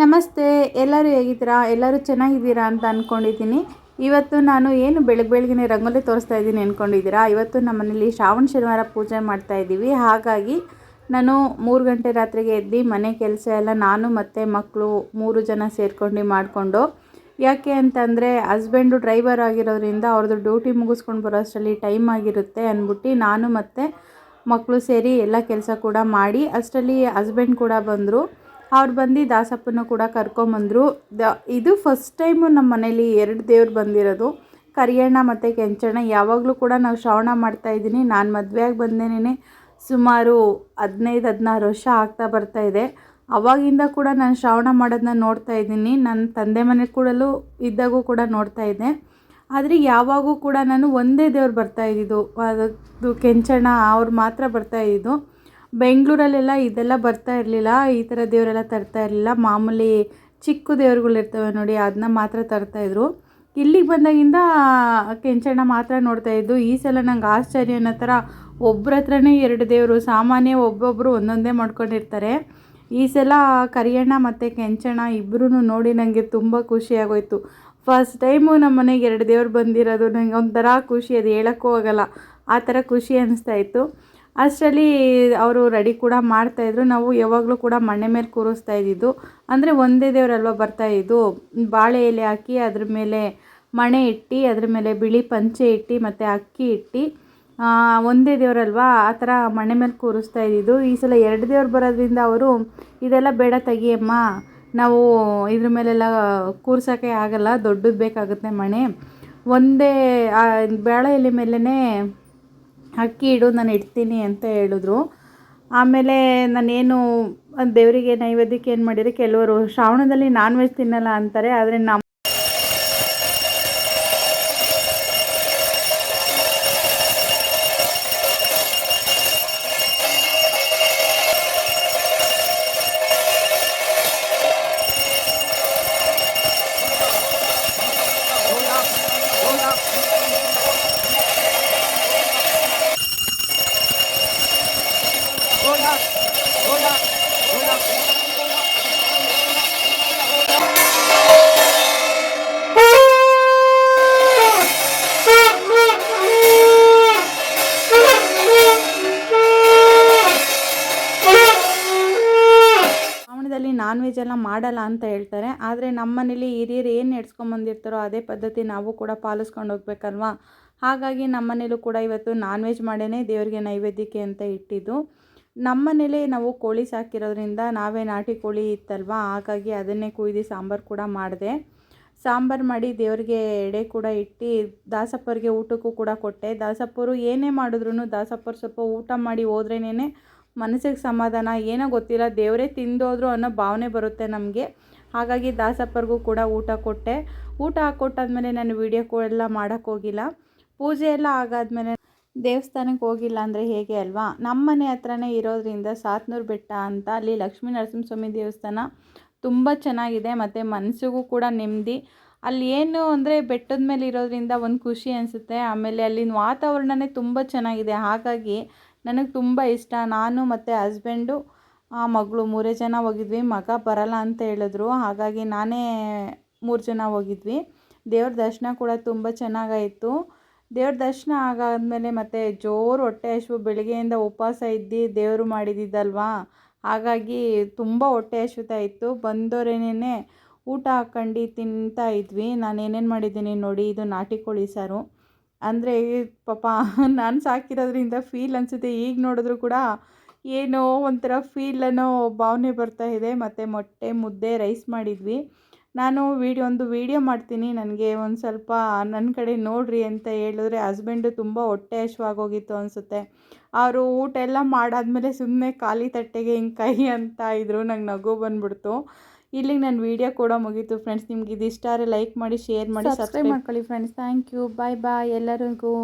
ನಮಸ್ತೆ, ಎಲ್ಲರೂ ಹೇಗಿದ್ದೀರಾ? ಎಲ್ಲರೂ ಚೆನ್ನಾಗಿದ್ದೀರಾ ಅಂತ ಅಂದ್ಕೊಂಡಿದ್ದೀನಿ ಇವತ್ತು ನಾನು ಏನು ಬೆಳಗ್ಗೆ ಬೆಳಗ್ಗೆ ರಂಗೋಲಿ ತೋರಿಸ್ತಾ ಇದ್ದೀನಿ ಅಂದ್ಕೊಂಡಿದ್ದೀರಾ ಇವತ್ತು ನಮ್ಮ ಮನೇಲಿ ಶ್ರಾವಣ ಶನಿವಾರ ಪೂಜೆ ಮಾಡ್ತಾ ಇದ್ದೀವಿ. ಹಾಗಾಗಿ ನಾನು ಮೂರು ಗಂಟೆ ರಾತ್ರಿಗೆ ಎದ್ದು ಮನೆ ಕೆಲಸ ಎಲ್ಲ ನಾನು ಮತ್ತು ಮಕ್ಕಳು ಮೂರು ಜನ ಸೇರ್ಕೊಂಡು ಮಾಡಿಕೊಂಡು, ಯಾಕೆ ಅಂತಂದರೆ ಹಸ್ಬೆಂಡು ಡ್ರೈವರ್ ಆಗಿರೋದ್ರಿಂದ ಅವ್ರದ್ದು ಡ್ಯೂಟಿ ಮುಗಿಸ್ಕೊಂಡು ಬರೋ ಅಷ್ಟರಲ್ಲಿ ಟೈಮ್ ಆಗಿರುತ್ತೆ ಅಂದ್ಬಿಟ್ಟು ನಾನು ಮತ್ತು ಮಕ್ಕಳು ಸೇರಿ ಎಲ್ಲ ಕೆಲಸ ಕೂಡ ಮಾಡಿ, ಅಷ್ಟರಲ್ಲಿ ಹಸ್ಬೆಂಡ್ ಕೂಡ ಬಂದರು. ಅವ್ರು ಬಂದು ದಾಸಪ್ಪನ ಕೂಡ ಕರ್ಕೊಂಬಂದರು. ದ, ಇದು ಫಸ್ಟ್ ಟೈಮು ನಮ್ಮ ಮನೇಲಿ ಎರಡು ದೇವ್ರು ಬಂದಿರೋದು. ಕರಿಯಣ್ಣ ಮತ್ತು ಕೆಂಚಣ್ಣ, ಯಾವಾಗಲೂ ಕೂಡ ನಾವು ಶ್ರವಣ ಮಾಡ್ತಾಯಿದ್ದೀನಿ ನಾನು ಮದುವೆಯಾಗಿ ಬಂದೇನೇ ಸುಮಾರು ಹದಿನೈದು, ಹದಿನಾರು ವರ್ಷ ಆಗ್ತಾ ಬರ್ತಾ ಇದೆ. ಅವಾಗಿಂದ ಕೂಡ ನಾನು ಶ್ರವಣ ಮಾಡೋದನ್ನ ನೋಡ್ತಾ ಇದ್ದೀನಿ. ನನ್ನ ತಂದೆ ಮನೆ ಕೂಡಲೂ ಇದ್ದಾಗೂ ಕೂಡ ನೋಡ್ತಾ ಇದ್ದೆ ಆದರೆ ಯಾವಾಗೂ ಕೂಡ ನಾನು ಒಂದೇ ದೇವ್ರು ಬರ್ತಾ ಇದ್ದಿದ್ದು. ಅದು ಕೆಂಚಣ್ಣ ಅವ್ರು ಮಾತ್ರ ಬರ್ತಾ ಇದ್ದಿದ್ದು ಬೆಂಗಳೂರಲ್ಲೆಲ್ಲ ಇದೆಲ್ಲ ಬರ್ತಾ ಇರಲಿಲ್ಲ. ಈ ಥರ ದೇವರೆಲ್ಲ ತರ್ತಾ ಇರಲಿಲ್ಲ. ಮಾಮೂಲಿ ಚಿಕ್ಕ ದೇವ್ರುಗಳು ಇರ್ತವೆ ನೋಡಿ ಅದನ್ನ ಮಾತ್ರ ತರ್ತಾಯಿದ್ರು ಇಲ್ಲಿಗೆ ಬಂದಾಗಿಂದ ಕೆಂಚಣ್ಣ ಮಾತ್ರ ನೋಡ್ತಾ ಇದ್ದು, ಈ ಸಲ ನಂಗೆ ಆಶ್ಚರ್ಯ ಅನ್ನೋ ಥರ ಒಬ್ಬರ ಹತ್ರನೇ ಎರಡು ದೇವರು, ಸಾಮಾನ್ಯ ಒಬ್ಬೊಬ್ಬರು ಒಂದೊಂದೇ ಮಾಡ್ಕೊಂಡಿರ್ತಾರೆ. ಈ ಸಲ ಕರಿಯಣ್ಣ ಮತ್ತು ಕೆಂಚಣ್ಣ ಇಬ್ಬರೂ ನೋಡಿ ನನಗೆ ತುಂಬ ಖುಷಿಯಾಗೋಯ್ತು ಫಸ್ಟ್ ಟೈಮು ನಮ್ಮ ಮನೆಗೆ ಎರಡು ದೇವ್ರು ಬಂದಿರೋದು ನನಗೆ ಒಂಥರ ಖುಷಿ, ಅದು ಹೇಳೋಕ್ಕೂ ಆಗಲ್ಲ. ಆ ಥರ ಖುಷಿ ಅನ್ನಿಸ್ತಾ ಇತ್ತು. ಅಷ್ಟರಲ್ಲಿ ಅವರು ರೆಡಿ ಕೂಡ ಮಾಡ್ತಾಯಿದ್ರು ನಾವು ಯಾವಾಗಲೂ ಕೂಡ ಮಣ್ಣೆ ಮೇಲೆ ಕೂರಿಸ್ತಾ ಇದ್ದಿದ್ದು. ಅಂದರೆ ಒಂದೇ ದೇವರಲ್ವ ಬರ್ತಾ ಇದ್ದು, ಬಾಳೆ ಎಲೆ ಹಾಕಿ ಅದ್ರ ಮೇಲೆ ಮಣೆ ಇಟ್ಟು, ಅದ್ರ ಮೇಲೆ ಬಿಳಿ ಪಂಚೆ ಇಟ್ಟು ಮತ್ತು ಅಕ್ಕಿ ಇಟ್ಟು ಒಂದೇ ದೇವರಲ್ವಾ ಆ ಥರ ಮಣೆ ಮೇಲೆ ಕೂರಿಸ್ತಾ ಇದ್ದಿದ್ದು. ಈ ಸಲ ಎರಡು ದೇವ್ರು ಬರೋದ್ರಿಂದ ಅವರು, ಇದೆಲ್ಲ ಬೇಡ ತೆಗಿಯಮ್ಮ. ನಾವು ಇದ್ರ ಮೇಲೆಲ್ಲ ಕೂರ್ಸೋಕ್ಕೆ ಆಗಲ್ಲ. ದೊಡ್ಡದು ಬೇಕಾಗುತ್ತೆ ಮಣೆ. ಒಂದೇ ಬಾಳೆ ಎಲೆ ಮೇಲೇ ಅಕ್ಕಿ ಇಡು, ನಾನು ಇಡ್ತೀನಿ ಅಂತ ಹೇಳಿದ್ರು. ಆಮೇಲೆ ನಾನೇನು, ದೇವರಿಗೆ ನೈವೇದ್ಯಕ್ಕೆ ಏನು ಮಾಡಿದರೆ ಕೆಲವರು ಶ್ರಾವಣದಲ್ಲಿ ನಾನ್ ವೆಜ್ ತಿನ್ನಲ್ಲ ಅಂತಾರೆ, ಆದರೆ ನಮ್ಮ ನಾನ್ ವೆಜ್ ಎಲ್ಲ ಮಾಡಲ್ಲ ಅಂತ ಹೇಳ್ತಾರೆ. ಆದರೆ ನಮ್ಮ ಮನೇಲಿ ಹಿರಿಯರು ಏನು ನಡ್ಸ್ಕೊಂಬಂದಿರ್ತಾರೋ ಅದೇ ಪದ್ಧತಿ ನಾವು ಕೂಡ ಪಾಲಿಸ್ಕೊಂಡು ಹೋಗ್ಬೇಕಲ್ವಾ? ಹಾಗಾಗಿ ನಮ್ಮ ಮನೇಲೂ ಕೂಡ ಇವತ್ತು ನಾನ್ ವೆಜ್ ಮಾಡೇ ದೇವರಿಗೆ ನೈವೇದ್ಯಕ್ಕೆ ಅಂತ ಇಟ್ಟಿದ್ದು. ನಮ್ಮ ನಾವು ಕೋಳಿ ಸಾಕಿರೋದ್ರಿಂದ ನಾವೇ ನಾಟಿ ಕೋಳಿ ಇತ್ತಲ್ವಾ? ಹಾಗಾಗಿ ಅದನ್ನೇ ಕುಯ್ದು ಸಾಂಬಾರು ಕೂಡ ಮಾಡಿದೆ. ಸಾಂಬಾರು ಮಾಡಿ ದೇವರಿಗೆ ಎಡೆ ಕೂಡ ಇಟ್ಟು, ದಾಸಪ್ಪರಿಗೆ ಊಟಕ್ಕೂ ಕೂಡ ಕೊಟ್ಟೆ. ದಾಸಪ್ಪರು ಏನೇ ಮಾಡಿದ್ರು ದಾಸಪ್ಪರು ಸ್ವಲ್ಪ ಊಟ ಮಾಡಿ ಹೋದ್ರೇನೆ ಮನಸ್ಸಿಗೆ ಸಮಾಧಾನ, ಏನೋ ಗೊತ್ತಿಲ್ಲ, ದೇವರೇ ತಿಂದೋದ್ರು ಅನ್ನೋ ಭಾವನೆ ಬರುತ್ತೆ ನಮಗೆ. ಹಾಗಾಗಿ ದಾಸಪ್ಪರಿಗೂ ಕೂಡ ಊಟ ಕೊಟ್ಟೆ. ಊಟ ಹಾಕ್ಕೊಟ್ಟಾದ್ಮೇಲೆ ನಾನು ವೀಡಿಯೋ ಎಲ್ಲ ಮಾಡೋಕ್ಕೆ ಹೋಗಿಲ್ಲ. ಪೂಜೆ ಎಲ್ಲ ಆಗಾದ್ಮೇಲೆ ದೇವಸ್ಥಾನಕ್ಕೆ ಹೋಗಿಲ್ಲ ಅಂದರೆ ಹೇಗೆ ಅಲ್ವಾ? ನಮ್ಮ ಮನೆ ಹತ್ರನೇ ಇರೋದ್ರಿಂದ ಸಾತ್ನೂರು ಬೆಟ್ಟ ಅಂತ ಅಲ್ಲಿ ಲಕ್ಷ್ಮೀ ನರಸಿಂಹಸ್ವಾಮಿ ದೇವಸ್ಥಾನ ತುಂಬ ಚೆನ್ನಾಗಿದೆ, ಮತ್ತು ಮನಸ್ಸಿಗೂ ಕೂಡ ನೆಮ್ಮದಿ. ಅಲ್ಲಿ ಏನು ಅಂದರೆ ಬೆಟ್ಟದ ಮೇಲೆ ಇರೋದ್ರಿಂದ ಒಂದು ಖುಷಿ ಅನಿಸುತ್ತೆ. ಆಮೇಲೆ ಅಲ್ಲಿನ ವಾತಾವರಣನೇ ತುಂಬ ಚೆನ್ನಾಗಿದೆ. ಹಾಗಾಗಿ ನನಗೆ ತುಂಬ ಇಷ್ಟ. ನಾನು ಮತ್ತು ಹಸ್ಬೆಂಡು ಮಗಳು ಮೂರೇ ಜನ ಹೋಗಿದ್ವಿ. ಮಗ ಬರಲ್ಲ ಅಂತ ಹೇಳಿದ್ರು. ಹಾಗಾಗಿ ನಾನೇ ಮೂರು ಜನ ಹೋಗಿದ್ವಿ. ದೇವ್ರ ದರ್ಶನ ಕೂಡ ತುಂಬ ಚೆನ್ನಾಗಾಯಿತು. ದೇವ್ರ ದರ್ಶನ ಆಗಾದಮೇಲೆ ಮತ್ತು ಜೋರು ಹೊಟ್ಟೆ ಹಸಿವು, ಬೆಳಗ್ಗೆಯಿಂದ ಉಪವಾಸ ಇದ್ದು ದೇವರು ಮಾಡಿದ್ದಿದ್ದಲ್ವಾ ಹಾಗಾಗಿ ತುಂಬ ಹೊಟ್ಟೆ ಹಸಿತಾ ಇತ್ತು ಬಂದವರೇನೇ ಊಟ ಹಾಕ್ಕಂಡು ತಿಂತಾ ಇದ್ವಿ. ನಾನು ಏನೇನು ಮಾಡಿದ್ದೀನಿ ನೋಡಿ, ಇದು ನಾಟಿ ಕೋಳಿ ಸಾರು. ಅಂದರೆ ಪಾಪ ನಾನು ಸಾಕಿರೋದ್ರಿಂದ ಫೀಲ್ ಅನಿಸುತ್ತೆ. ಈಗ ನೋಡಿದ್ರು ಕೂಡ ಏನೋ ಒಂಥರ ಫೀಲ್ ಅನ್ನೋ ಭಾವನೆ ಬರ್ತಾ ಇದೆ. ಮತ್ತು ಮೊಟ್ಟೆ, ಮುದ್ದೆ ರೈಸ್ ಮಾಡಿದ್ವಿ. ನಾನು ವೀಡಿಯೋ ಒಂದು ವೀಡಿಯೋ ಮಾಡ್ತೀನಿ. ನನಗೆ ಒಂದು ಸ್ವಲ್ಪ ನನ್ನ ಕಡೆ ನೋಡ್ರಿ ಅಂತ ಹೇಳಿದ್ರೆ ಹಸ್ಬೆಂಡು ತುಂಬ ಹೊಟ್ಟೆ ಹಶ್ವಾಗೋಗಿತ್ತು ಅನಿಸುತ್ತೆ. ಅವರು ಊಟ ಎಲ್ಲ ಮಾಡಾದಮೇಲೆ ಸುಮ್ಮನೆ ಖಾಲಿ ತಟ್ಟೆಗೆ ಹಿಂಗೆ ಕೈ ಅಂತ ಇದ್ರು. ನಂಗೆ ನಗು ಬಂದ್ಬಿಡ್ತು. ಇಲ್ಲಿಗೆ ನನ್ನ ವೀಡಿಯೋ ಕೂಡ ಮುಗೀತು ಫ್ರೆಂಡ್ಸ್ ನಿಮ್ಗೆ ಇದು ಇಷ್ಟ ಆದರೆ ಲೈಕ್ ಮಾಡಿ ಶೇರ್ ಮಾಡಿ ಸಬ್ಸ್ಕ್ರೈಬ್ ಮಾಡ್ಕೊಳ್ಳಿ friends thank you bye bye ಎಲ್ಲರಿಗೂ.